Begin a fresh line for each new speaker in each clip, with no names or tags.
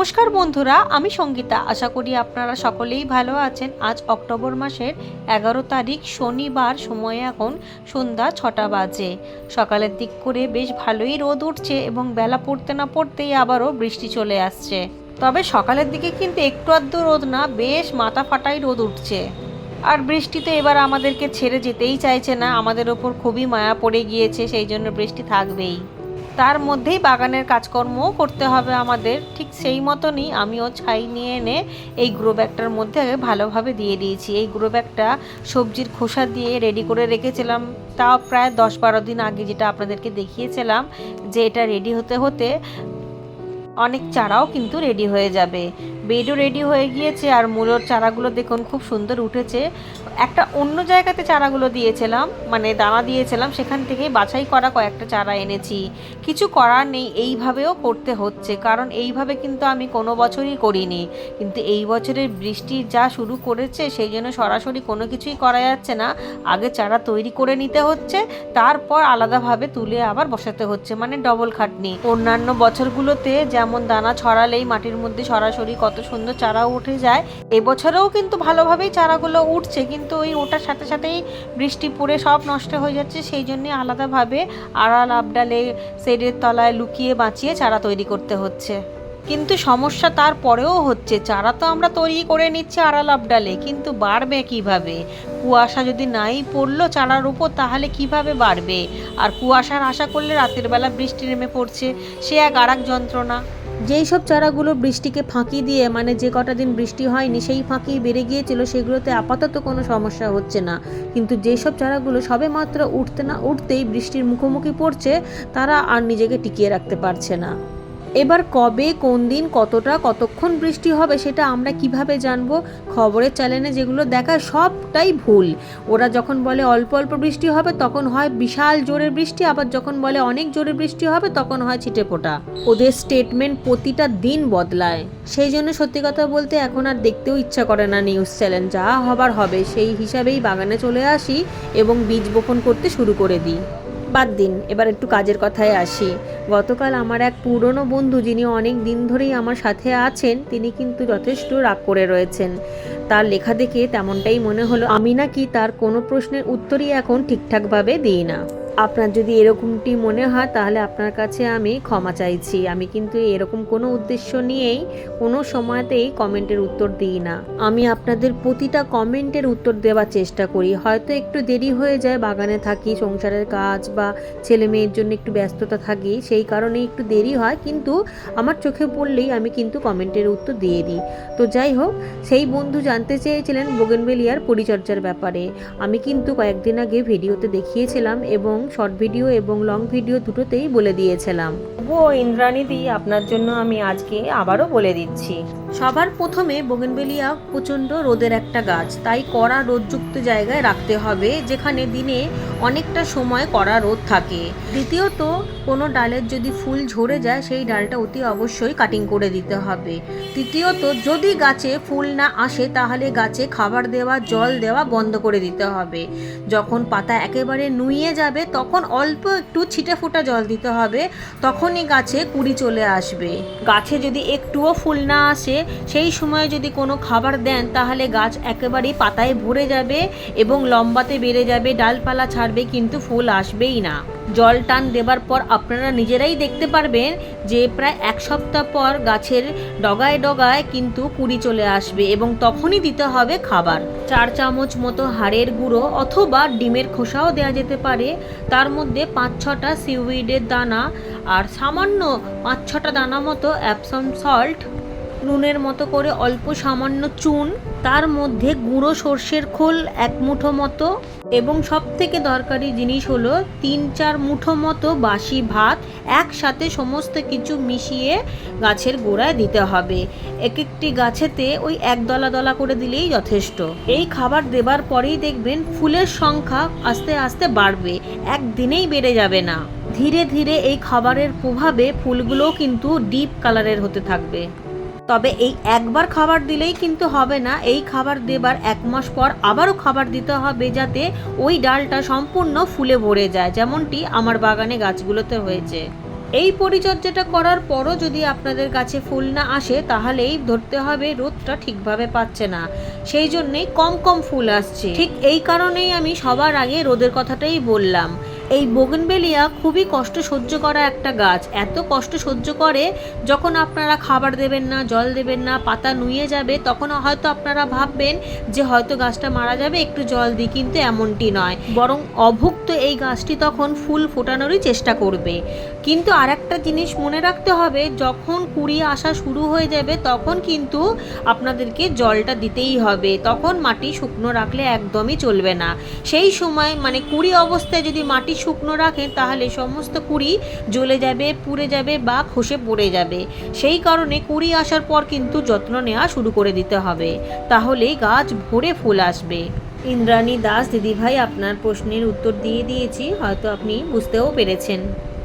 নমস্কার বন্ধুরা, আমি সঙ্গীতা। আশা করি আপনারা সকলেই ভালো আছেন। আজ অক্টোবর মাসের এগারো তারিখ, শনিবার। সময় এখন সন্ধ্যা ছটা বাজে। সকালের দিক করে বেশ ভালোই রোদ উঠছে এবং বেলা পড়তে না পড়তেই আবারও বৃষ্টি চলে আসছে। তবে সকালের দিকে কিন্তু একটু আধটু রোদ না, বেশ মাথা ফাটাই রোদ উঠছে। আর বৃষ্টি তো এবার আমাদেরকে ছেড়ে যেতেই চাইছে না। আমাদের ওপর খুবই মায়া পড়ে গিয়েছে, সেই জন্য বৃষ্টি থাকবেই। তার মধ্যেই বাগানের কাজকর্মও করতে হবে আমাদের। ঠিক সেই মতনই আমিও ছাই নিয়ে এনে এই গ্রো ব্যাগটার মধ্যে ভালোভাবে দিয়ে দিয়েছি। এই গ্রো ব্যাগটা সবজির খোসা দিয়ে রেডি করে রেখেছিলাম। তাও প্রায় দশ বারো দিন আগে যেটা আপনাদেরকে দেখিয়েছিলাম যে এটা রেডি হতে হতে অনেক চারাও কিন্তু রেডি হয়ে যাবে। বেডও রেডি হয়ে গিয়েছে আর মূলোর চারাগুলো দেখুন খুব সুন্দর উঠেছে। একটা অন্য জায়গাতে চারাগুলো দিয়েছিলাম মানে দানা দিয়েছিলাম, সেখান থেকে বাছাই করা কয়েকটা চারা এনেছি। কিছু করার নেই, এইভাবেও করতে হচ্ছে, কারণ এইভাবে কিন্তু আমি কোনো বছরই করিনি। কিন্তু এই বছরের বৃষ্টি যা শুরু করেছে, সেই জন্য সরাসরি কোনো কিছুই করা যাচ্ছে না। আগে চারা তৈরি করে নিতে হচ্ছে, তারপর আলাদাভাবে তুলে আবার বসাতে হচ্ছে মানে ডবল খাটনি। অন্যান্য বছরগুলোতে যেমন দানা ছড়ালেই মাটির মধ্যে সরাসরি কত সুন্দর চারা উঠে যায়, এবছরেও কিন্তু ভালোভাবেই চারাগুলো উঠছে, কিন্তু ওই ওটার সাথে সাথেই বৃষ্টি পড়ে সব নষ্ট হয়ে যাচ্ছে, সেই জন্য আলাদাভাবে আড়াল, আবডালে সেডের তলায় লুকিয়ে বাঁচিয়ে চারা তৈরি করতে হচ্ছে। কিন্তু সমস্যা তারপরেও হচ্ছে, চারা তো আমরা তৈরি করে নিচ্ছি আড়াল, আবডালে, কিন্তু বাড়বে কীভাবে? কুয়াশা যদি নাই পড়ল চারার উপর, তাহলে কীভাবে বাড়বে? আর কুয়াশার আশা করলে রাতের বেলা বৃষ্টি নেমে পড়ছে, সে এক আর যন্ত্রণা। যেই সব চারাগুলো বৃষ্টিকে ফাঁকি দিয়ে মানে যে কটা দিন বৃষ্টি হয়নি, সেই ফাঁকি বেড়ে গিয়েছিল, সেগুলোতে আপাতত কোনো সমস্যা হচ্ছে না। কিন্তু যেই সব চারাগুলো সবে মাত্র উঠতে না উঠতেই বৃষ্টির মুখোমুখি পড়ছে, তারা আর নিজেকে টিকিয়ে রাখতে পারছে না। এবার কবে, কোন দিন, কতটা, কতক্ষণ বৃষ্টি হবে সেটা আমরা কীভাবে জানব? খবরের চ্যানেলে যেগুলো দেখায় সবটাই ভুল। ওরা যখন বলে অল্প অল্প বৃষ্টি হবে তখন হয় বিশাল জোরের বৃষ্টি, আবার যখন বলে অনেক জোরে বৃষ্টি হবে তখন হয় ছিটে ফোটা। ওদের স্টেটমেন্ট প্রতিটা দিন বদলায়। সেই জন্য সত্যি কথা বলতে এখন আর দেখতেও ইচ্ছা করে না নিউজ চ্যানেল যা হবার হবে। সেই হিসাবেই বাগানে চলে আসি এবং বীজ বপন করতে শুরু করে দিই। বাদ দিন। এবার একটু কাজের কথায় আসি। গতকাল আমার এক পুরনো বন্ধু যিনি অনেক দিন ধরেই আমার সাথে আছেন, তিনি কিন্তু যথেষ্ট রাগ করে রয়েছেন। তার লেখা দেখে তেমনটাই মনে হলো, আমি নাকি তার কোনো প্রশ্নের উত্তরই এখন ঠিকঠাকভাবে দিই না। আপনার যদি এরকমটি মনে হয়, তাহলে আপনার কাছে আমি ক্ষমা চাইছি। আমি কিন্তু এরকম কোনো উদ্দেশ্য নিয়েই, কোনো সময়তেই কমেন্টের উত্তর দিই না। আমি আপনাদের প্রতিটা কমেন্টের উত্তর দেওয়ার চেষ্টা করি। হয়তো একটু দেরি হয়ে যায়, বাগানে থাকি, সংসারের কাজ বা ছেলে মেয়ের জন্য একটু ব্যস্ততা থাকি, সেই কারণে একটু দেরি হয়। কিন্তু আমার চোখে পড়লেই আমি কিন্তু কমেন্টের উত্তর দিয়ে দিই। তো যাই হোক, সেই বন্ধু জানতে চেয়েছিলেন বোগেনবেলিয়ার পরিচর্যার ব্যাপারে। আমি কিন্তু কয়েকদিন আগে ভিডিওতে দেখিয়েছিলাম এবং শর্ট ভিডিও এবং লং ভিডিও দুটোতেই বলে দিয়েছিলাম। ও ইন্দ্রাণীদি আপনার জন্য আমি আজকে আবারও বলে দিচ্ছি। সবার প্রথমে বোগেনবেলিয়া প্রচণ্ড রোদের একটা গাছ তাই কড়া রোদযুক্ত জায়গায় রাখতে হবে যেখানে দিনে অনেকটা সময় কড়া রোদ থাকে। দ্বিতীয়ত কোনো ডালের যদি ফুল ঝরে যায় সেই ডালটা অতি অবশ্যই কাটিং করে দিতে হবে। তৃতীয়ত যদি গাছে ফুল না আসে তাহলে গাছে খাবার দেওয়া জল দেওয়া বন্ধ করে দিতে হবে। যখন পাতা একেবারে নুইয়ে যাবে তখন অল্প একটু ছিটে ফোটা জল দিতে হবে, তখনই গাছে কুড়ি চলে আসবে। গাছে যদি একটুও ফুল না আসে, সেই সময় যদি কোনো খাবার দেন, তাহলে গাছ একেবারেই পাতায় ভরে যাবে এবং লম্বাতে বেড়ে যাবে, ডালপালা ছাড়বে, কিন্তু ফুল আসবেই না। জল টান দেবার পর আপনারা নিজেরাই দেখতে পারবেন যে প্রায় এক সপ্তাহ পর গাছের ডগায় ডগায় কিন্তু কুড়ি চলে আসবে এবং তখনই দিতে হবে খাবার। চার চামচ মতো হাড়ের গুঁড়ো অথবা ডিমের খোসাও দেওয়া যেতে পারে। তার মধ্যে পাঁচ ছটা সিউইডের দানা আর সামান্য পাঁচ ছটা দানা মতো অ্যাপসম সল্ট নুনের মতো করে অল্প সামান্য চুন, তার মধ্যে গুঁড়ো সর্ষের খোল এক মুঠো মতো এবং সব থেকে দরকারি জিনিস হলো তিন চার মুঠো মতো বাসি ভাত একসাথে সমস্ত কিছু মিশিয়ে গাছের গোড়ায় দিতে হবে। এক একটি গাছেতে ওই এক দলা দলা করে দিলেই যথেষ্ট। এই খাবার দেবার পরেই দেখবেন ফুলের সংখ্যা আস্তে আস্তে বাড়বে, একদিনেই বেড়ে যাবে না। ধীরে ধীরে এই খাবারের প্রভাবে ফুলগুলোও কিন্তু ডিপ কালারের হতে থাকবে। তবে এই একবার খাবার দিলেই কিন্তু হবে না। এই খাবার দেবার এক মাস পর আবারও খাবার দিতে হবে যাতে ওই ডালটা সম্পূর্ণ ফুলে ভরে যায়, যেমনটি আমার বাগানে গাছগুলোতে হয়েছে। এই পরিচর্যাটা করার পরও যদি আপনাদের কাছে ফুল না আসে, তাহলেই ধরতে হবে রোদটা ঠিকভাবে পাচ্ছে না। সেই জন্যেই কম কম ফুল আসছে। ঠিক এই কারণেই আমি সবার আগে রোদের কথাটাই বললাম। এই বোগনবেলিয়া খুবই কষ্ট সহ্য করা একটা গাছ। এত কষ্ট সহ্য করে যখন আপনারা খাবার দেবেন না, জল দেবেন না, পাতা নুয়ে যাবে, তখন হয়তো আপনারা ভাববেন যে হয়তো গাছটা মারা যাবে, একটু জল দিই, কিন্তু এমনটি নয়। বরং অভুক্ত এই গাছটি তখন ফুল ফোটানোরই চেষ্টা করবে। কিন্তু আরেকটা জিনিস মনে রাখতে হবে, যখন কুড়ি আসা শুরু হয়ে যাবে, তখন কিন্তু আপনাদেরকে জলটা দিতেই হবে। তখন মাটি শুকনো রাখলে একদমই চলবে না। সেই সময় মানে কুড়ি অবস্থায় যদি মাটি শুকনো রাখেন তাহলে সমস্ত কুড়ি জ্বলে যাবে, পুড়ে যাবে বা খসে পড়ে যাবে। সেই কারণে কুড়ি আসার পর কিন্তু যত্ন নেওয়া শুরু করে দিতে হবে। তাহলে গাছ ভরে ফুল আসবে। ইন্দ্রাণী দাস, দিদিভাই, আপনার প্রশ্নের উত্তর দিয়ে দিয়েছি, হয়তো আপনি বুঝতেও পেরেছেন।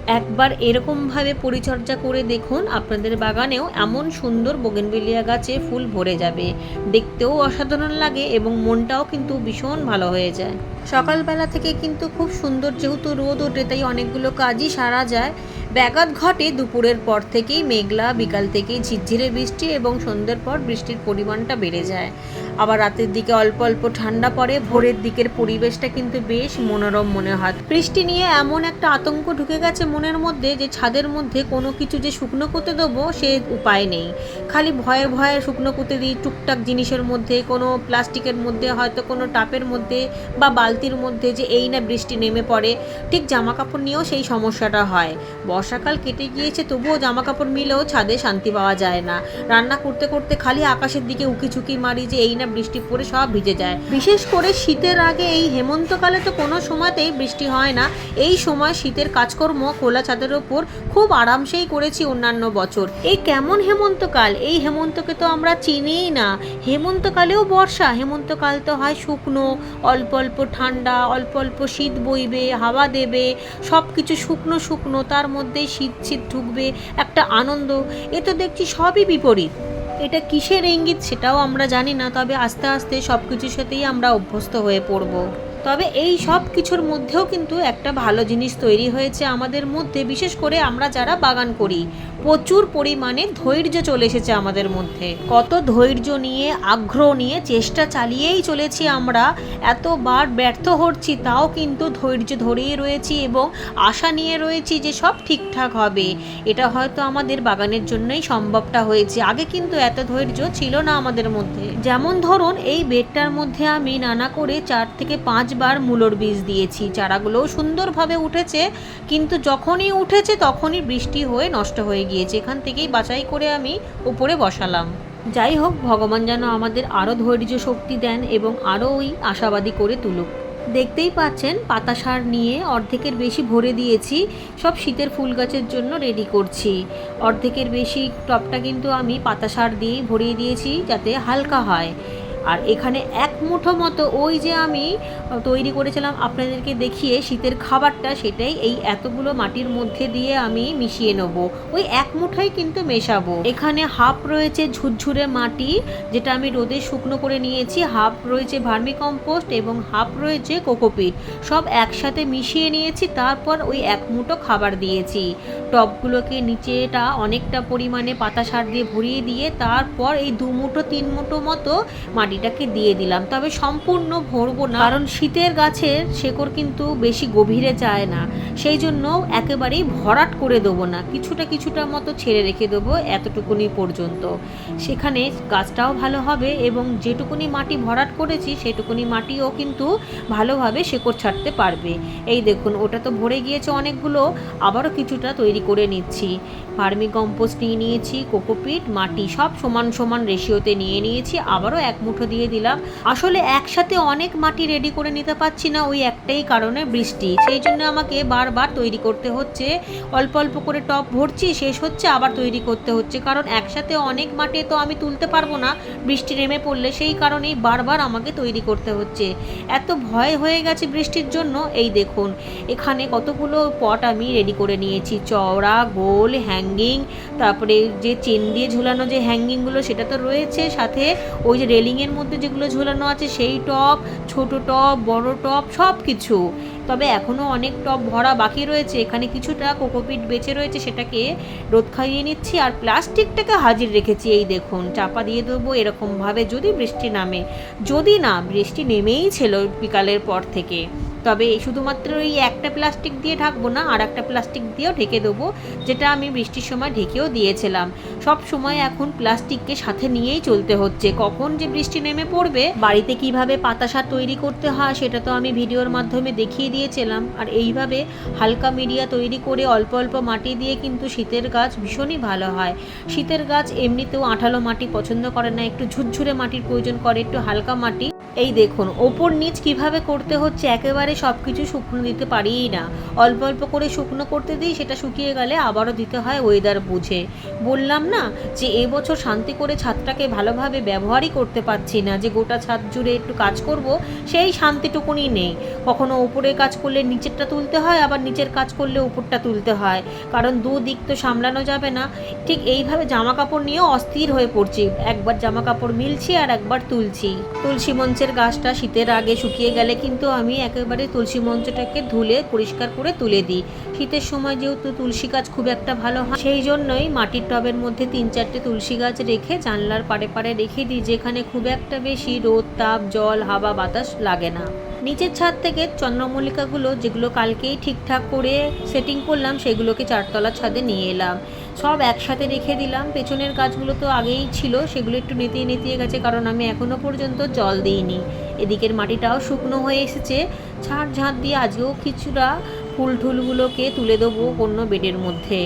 একবার এরকমভাবে পরিচর্যা করে দেখুন। আপনাদের বাগানেও এমন সুন্দর বোগেনবেলিয়া গাছে ফুল ভরে যাবে। দেখতেও অসাধারণ লাগে এবং মনটাও কিন্তু ভীষণ ভালো হয়ে যায়। সকালবেলা থেকে কিন্তু খুব সুন্দর যেহেতু রোদ ওঠে, তাই অনেকগুলো কাজই সারা যায়। ব্যাঘাত ঘটে দুপুরের পর থেকেই মেঘলা, বিকাল থেকেই ঝিরঝিরে বৃষ্টি এবং সন্ধ্যের পর বৃষ্টির পরিমাণটা বেড়ে যায়। আবার রাতের দিকে অল্প অল্প ঠান্ডা পড়ে, ভোরের দিকের পরিবেশটা কিন্তু বেশ মনোরম মনে হয়। বৃষ্টি নিয়ে এমন একটা আতঙ্ক ঢুকে গেছে মনের মধ্যে যে ছাদের মধ্যে কোনো কিছু যে শুকনো করতে দেবো সে উপায় নেই। খালি ভয়ে ভয়ে শুকনো করতে দিই, টুকটাক জিনিসের মধ্যে, কোনো প্লাস্টিকের মধ্যে, হয়তো কোনো টাপের মধ্যে বা বালতির মধ্যে যে এই না বৃষ্টি নেমে পড়ে, ঠিক জামা কাপড় নিয়েও সেই সমস্যাটা হয়। বর্ষাকাল কেটে গিয়েছে, তবুও জামা কাপড় মিলেও ছাদে শান্তি পাওয়া যায় না। রান্না করতে করতে খালি আকাশের দিকে উকি মারি যে এই না বৃষ্টি পড়ে সব ভিজে যায়। বিশেষ করে শীতের আগে এই হেমন্তকালে তো কোনো সময়তেই বৃষ্টি হয় না। এই সময় শীতের কাজকর্ম খোলা ছাদের ওপর খুব আরামসেই করেছি অন্যান্য বছর। এই কেমন হেমন্তকাল? এই হেমন্তকে তো আমরা চিনিই না। হেমন্তকালেও বর্ষা। হেমন্তকাল তো হয় শুকনো, অল্প অল্প ঠান্ডা, অল্প অল্প শীত বইবে, হাওয়া দেবে সব কিছু শুকনো শুকনো, তার মধ্যেই শীত শীত ঢুকবে, একটা আনন্দ। এ তো দেখছি সবই বিপরীত। এটা কিসের ইঙ্গিত সেটাও আমরা জানি না, তবে আস্তে আস্তে সব কিছুর সাথেই আমরা অভ্যস্ত হয়ে পড়ব। তবে এই সব কিছুর মধ্যেও কিন্তু একটা ভালো জিনিস তৈরি হয়েছে আমাদের মধ্যে, বিশেষ করে আমরা যারা বাগান করি। প্রচুর পরিমাণে ধৈর্য চলে এসেছে আমাদের মধ্যে। কত ধৈর্য নিয়ে, আগ্রহ নিয়ে, চেষ্টা চালিয়েই চলেছি আমরা। এতবার ব্যর্থ হচ্ছি, তাও কিন্তু ধৈর্য ধরেই রয়েছি এবং আশা নিয়ে রয়েছি যে সব ঠিকঠাক হবে। এটা হয়তো আমাদের বাগানের জন্যই সম্ভবটা হয়েছে। আগে কিন্তু এত ধৈর্য ছিল না আমাদের মধ্যে। যেমন ধরুন, এই বেডটার মধ্যে আমি নানা করে চার থেকে পাঁচবার মূলোর বীজ দিয়েছি। চারাগুলোও সুন্দরভাবে উঠেছে, কিন্তু যখনই উঠেছে তখনই বৃষ্টি হয়ে নষ্ট হয়ে গিয়েছে। এখান থেকেই বাছাই করে আমি উপরে বসালাম। যাই হোক, ভগবান যেন আমাদের আরও ধৈর্য শক্তি দেন এবং আরও ওই আশাবাদী করে তুলুক। দেখতেই পাচ্ছেন, পাতা সার নিয়ে অর্ধেকের বেশি ভরে দিয়েছি, সব শীতের ফুল গাছের জন্য রেডি করছি। অর্ধেকের বেশি টপটা কিন্তু আমি পাতা সার দিয়েই ভরিয়ে দিয়েছি যাতে হালকা হয়। আর এখানে এক মুঠো মতো ওই যে আমি তৈরি করেছিলাম আপনাদেরকে দেখিয়ে শীতের খাবারটা, সেটাই এই এতগুলো মাটির মধ্যে দিয়ে আমি মিশিয়ে নেব। ওই এক মুঠোই কিন্তু মেশাবো। এখানে হাফ রয়েছে ঝুরঝুরে মাটি, যেটা আমি রোদে শুকনো করে নিয়েছি। হাফ রয়েছে ভার্মি কম্পোস্ট এবং হাফ রয়েছে কোকোপিট। সব একসাথে মিশিয়ে নিয়েছি, তারপর ওই এক মুঠো খাবার দিয়েছি। টবগুলোকে নিচেটা অনেকটা পরিমাণে পাতা সার দিয়ে ভরিয়ে দিয়ে, তারপর এই দু মুঠো, তিন মুঠো মতো মাটিটাকে দিয়ে দিলাম। তবে সম্পূর্ণ ভরবো না, কারণ শীতের গাছের শেকড় কিন্তু বেশি গভীরে যায় না। সেই জন্য একেবারেই ভরাট করে দেবো না, কিছুটা কিছুটা মতো ছেড়ে রেখে দেবো এতটুকুনি পর্যন্ত। সেখানে গাছটাও ভালো হবে এবং যেটুকুনি মাটি ভরাট করেছি, সেটুকুনি মাটিও কিন্তু ভালোভাবে শেকড় ছাড়তে পারবে। এই দেখুন, ওটা তো ভরে গিয়েছে অনেকগুলো, আবারও কিছুটা তৈরি করে নিচ্ছি। ভার্মি কম্পোস্ট নিয়ে নিয়েছি, কোকোপিট, মাটি সব সমান সমান রেশিওতে নিয়ে নিয়েছি, আবারও এক মুঠো দিয়ে দিলাম। আসলে একসাথে অনেক মাটি রেডি করে নিতে পারছি না ওই একটাই কারণে বৃষ্টি। সেই জন্য আমাকে বারবার তৈরি করতে হচ্ছে। অল্প অল্প করে টপ ভরছি, শেষ হচ্ছে, আবার তৈরি করতে হচ্ছে। কারণ একসাথে অনেক মাটি তো আমি তুলতে পারব না। বৃষ্টি নেমে পড়লে সেই কারণেই বারবার আমাকে তৈরি করতে হচ্ছে। এত ভয় হয়ে গেছে বৃষ্টির জন্য। এই দেখুন, এখানে কতগুলো পট আমি রেডি করে নিয়েছি। চওড়া, গোল হ্যাঙ্গিং তারপরে যে চেন দিয়ে ঝুলানো যে হ্যাঙ্গিংগুলো সেটা তো রয়েছে। সাথে ওই যে রেলিংয়ের মধ্যে যেগুলো ঝোলানো আছে, সেই টপ, ছোট টপ, বড় টপ সব কিছু তবে এখনও অনেক টপ ভরা বাকি রয়েছে। এখানে কিছুটা কোকোপিট বেঁচে রয়েছে, সেটাকে রোদ খাইয়ে নিচ্ছি আর প্লাস্টিকটাকে হাজির রেখেছি। এই দেখুন, চাপা দিয়ে দেবো এরকমভাবে যদি বৃষ্টি নামে। যদি না, বৃষ্টি নেমেই ছিল বিকালের পর থেকে। তবে শুধুমাত্র এই একটা প্লাস্টিক দিয়ে ঢাকবো না, আর একটা প্লাস্টিক দিয়েও ঢেকে দেবো, যেটা আমি বৃষ্টির সময় ঢেকেও দিয়েছিলাম। সব সময় এখন প্লাস্টিককে সাথে নিয়েই চলতে হচ্ছে। কখন যে বৃষ্টি নেমে পড়বে, বাড়িতে কীভাবে পাতা সার তৈরি করতে হয়, সেটা তো আমি ভিডিওর মাধ্যমে দেখিয়ে দিয়েছিলাম। আর এইভাবে হালকা মিডিয়া তৈরি করে অল্প অল্প মাটি দিয়ে কিন্তু শীতের গাছ ভীষণই ভালো হয়। শীতের গাছ এমনিতেও আঠালো মাটি পছন্দ করে না, একটু ঝুরঝুরে মাটির প্রয়োজন করে, একটু হালকা মাটি। এই দেখুন, ওপর নিচ কীভাবে করতে হচ্ছে একেবারে সব কিছু শুকনো দিতে পারিই না। অল্প অল্প করে শুকনো করতে দিই, সেটা শুকিয়ে গেলে আবারও দিতে হয় ওয়েদার বুঝে। বললাম না যে এবছর শান্তি করে ছাদটাকে ভালোভাবে ব্যবহারই করতে পারছি না, যে গোটা ছাদ জুড়ে একটু কাজ করব, সেই শান্তিটুকুনি নেই। কখনো উপরের কাজ করলে নিচেরটা তুলতে হয়, আবার নিচের কাজ করলে উপরটা তুলতে হয়। কারণ দুদিক তো সামলানো যাবে না। ঠিক এইভাবে জামা কাপড় নিয়েও অস্থির হয়ে পড়ছি। একবার জামা কাপড় মিলছি আর একবার তুলছি। তুলসী মঞ্চের গাছটা শীতের আগে শুকিয়ে গেলে কিন্তু আমি একেবারে তুলসী মঞ্চটাকে ধুলে, পরিষ্কার করে তুলে দিই। শীতের সময় যেহেতু তুলসী গাছ খুব একটা ভালো হয়, সেই জন্যই মাটির টবের মধ্যে তিন চারটে তুলসী গাছ রেখে জানলার পাড়ে পাড়ে রেখে দিই, যেখানে খুব একটা বেশি রোদ, তাপ, জল, হাওয়া, বাতাস লাগে না। নিচের ছাদ থেকে চন্দ্রমল্লিকাগুলো যেগুলো কালকেই ঠিকঠাক করে সেটিং করলাম, সেগুলোকে চারতলার ছাদে নিয়ে এলাম। সব একসাথে রেখে দিলাম। পেছনের গাছগুলো তো আগেই ছিল, সেগুলো একটু নেতিয়ে নেতিয়ে গেছে, কারণ আমি এখনও পর্যন্ত জল দিইনি। এদিকের মাটিটাও শুকনো হয়ে এসেছে। ছাড় ঝাঁট দিয়ে আজও কিছুটা ফুল ঠুলগুলোকে তুলে দেবো অন্য বেডের মধ্যে।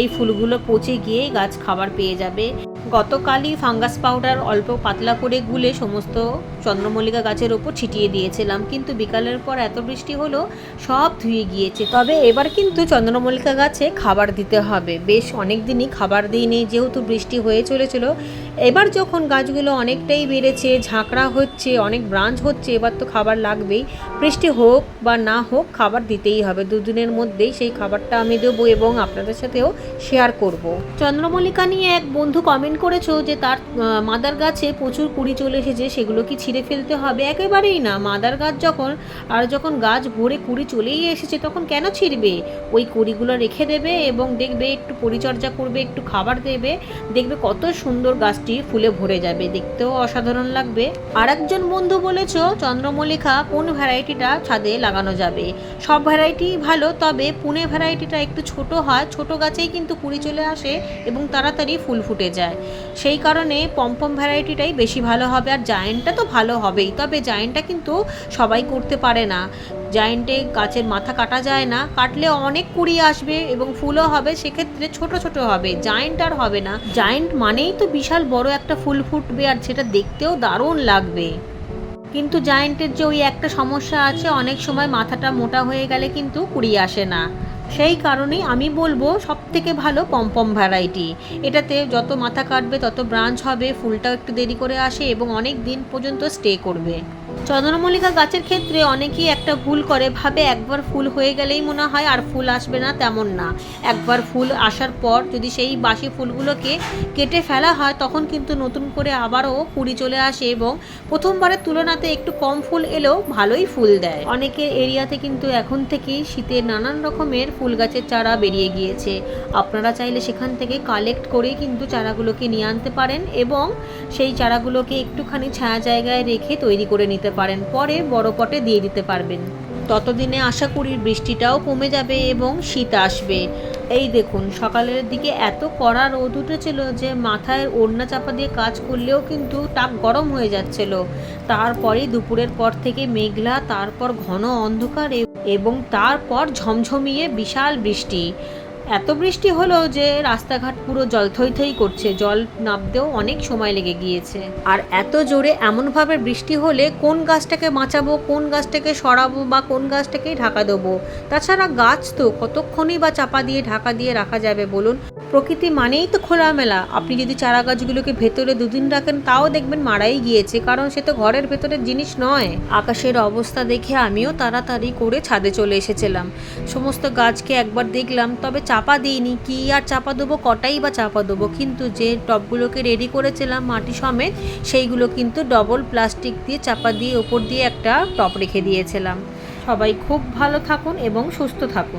এই ফুলগুলো পচে গিয়ে গাছ খাবার পেয়ে যাবে। গতকালই ফাঙ্গাস পাউডার অল্প পাতলা করে গুলে সমস্ত চন্দ্রমল্লিকা গাছের ওপর ছিটিয়ে দিয়েছিলাম। কিন্তু বিকালের পর এত বৃষ্টি হলো, সব ধুয়ে গিয়েছে। তবে এবার কিন্তু চন্দ্রমল্লিকা গাছে খাবার দিতে হবে। বেশ অনেক দিনই খাবার দিইনি, যেহেতু বৃষ্টি হয়ে চলেছিল এবার যখন গাছগুলো অনেকটাই বেড়েছে, ঝাঁকড়া হচ্ছে, অনেক ব্রাঞ্চ হচ্ছে, এবার তো খাবার লাগবেই। বৃষ্টি হোক বা না হোক, খাবার দিতেই হবে। দুদিনের মধ্যেই সেই খাবারটা আমি দেবো এবং আপনাদের সাথেও শেয়ার করব। চন্দ্রমল্লিকা নিয়ে এক বন্ধু কমেন্ট করেছ যে তার মাদার গাছে প্রচুর কুড়ি চলে এসেছে, সেগুলো কি ছিঁড়ে ফেলতে হবে? একেবারেই না। মাদার গাছ যখন, আর যখন গাছ ভরে কুড়ি চলেই এসেছে, তখন কেন ছিঁড়বে? ওই কুড়িগুলো রেখে দেবে এবং দেখবে, একটু পরিচর্যা করবে, একটু খাবার দেবে, দেখবে কত সুন্দর গাছটি ফুলে ভরে যাবে। দেখতেও অসাধারণ লাগবে। আর একজন বন্ধু বলেছ, চন্দ্রমল্লিকা কোন ভ্যারাইটিটা ছাদে লাগানো যাবে? সব ভ্যারাইটি ভালো, তবে পুনে ভ্যারাইটিটা একটু ছোট হয়। ছোট গাছেই কিন্তু কুড়ি চলে আসে এবং তাড়াতাড়ি ফুল ফুটে যায়। সেই কারণে পম্পম ভ্যারাইটিটাই বেশি ভালো হবে আর জায়েন্টটা তো ভালো হবেই, তবে জায়েন্টটা কিন্তু সবাই করতে পারে না। জায়েন্টে গাছের মাথা কাটা যায় না, কাটলে অনেক কুড়ি আসবে এবং ফুলও হবে, সেক্ষেত্রে ছোট ছোট হবে। জায়েন্ট আর হবে না। জায়েন্ট মানেই তো বিশাল বড় একটা ফুল ফুটবে আর সেটা দেখতেও দারুণ লাগবে। কিন্তু জায়েন্টের যে ওই একটা সমস্যা আছে, অনেক সময় মাথাটা মোটা হয়ে গেলে কিন্তু কুড়িয়ে আসে না। সেই কারণেই আমি বলব সব থেকে ভালো পম্পম ভ্যারাইটি। এটাতে যত মাথা কাটবে তত ব্রাঞ্চ হবে, ফুলটাও একটু দেরি করে আসে এবং অনেক দিন পর্যন্ত স্টে করবে। চন্দ্রমল্লিকা গাছের ক্ষেত্রে অনেকেই একটা ভুল করে, ভাবে একবার ফুল হয়ে গেলেই মনে হয় আর ফুল আসবে না তেমন না। একবার ফুল আসার পর যদি সেই বাসি ফুলগুলোকে কেটে ফেলা হয়, তখন কিন্তু নতুন করে আবারও কুড়ি চলে আসে এবং প্রথমবারের তুলনাতে একটু কম ফুল এলেও ভালোই ফুল দেয়। অনেকের এরিয়াতে কিন্তু এখন থেকেই শীতের নানান রকমের ফুল গাছের চারা বেরিয়ে গিয়েছে। আপনারা চাইলে সেখান থেকে কালেক্ট করে কিন্তু চারাগুলোকে নিয়ে আনতে পারেন এবং সেই চারাগুলোকে একটুখানি ছায়া জায়গায় রেখে তৈরি করে নিতে পারেন, পরে বড় পটে দিয়ে দিতে পারবেন। ততদিনে আশা করি বৃষ্টিটাও কমে যাবে এবং শীত আসবে। এই দেখুন, সকালের দিকে এত কড়া রোদ উঠেছিল যে মাথায় ওড়না চাপা দিয়ে কাজ করলেও কিন্তু টাক গরম হয়ে যাচ্ছিল। তারপরেই দুপুরের পর থেকে মেঘলা, তারপর ঘন অন্ধকার এবং তারপর ঝমঝমিয়ে বিশাল বৃষ্টি। এত বৃষ্টি হলো যে রাস্তাঘাট পুরো জল থই করছে, জল নামতেও অনেক সময় লেগে গিয়েছে। আর এত জোরে এমনভাবে বৃষ্টি হলে কোন গাছটাকে বাঁচাবো, কোন গাছটাকে সরাবো বা কোন গাছটাকে ঢাকা দেবো? তাছাড়া গাছ তো কতক্ষণই বা চাপা দিয়ে, ঢাকা দিয়ে রাখা যাবে বলুন? প্রকৃতি মানেই তো খোলামেলা। আপনি যদি চারা গাছগুলোকে ভেতরে দুদিন রাখেন, তাও দেখবেন মারাই গিয়েছে, কারণ সে তো ঘরের ভেতরের জিনিস নয়। আকাশের অবস্থা দেখে আমিও তাড়াতাড়ি করে ছাদে চলে এসেছিলাম। সমস্ত গাছকে একবার দেখলাম, তবে চাপা দিইনি। কি আর চাপা দেবো, কটাই বা চাপা দেবো? কিন্তু যে টবগুলোকে রেডি করেছিলাম মাটি সমেত, সেইগুলো কিন্তু ডবল প্লাস্টিক দিয়ে চাপা দিয়ে ওপর দিয়ে একটা টপ রেখে দিয়েছিলাম। সবাই খুব ভালো থাকুন এবং সুস্থ থাকুন।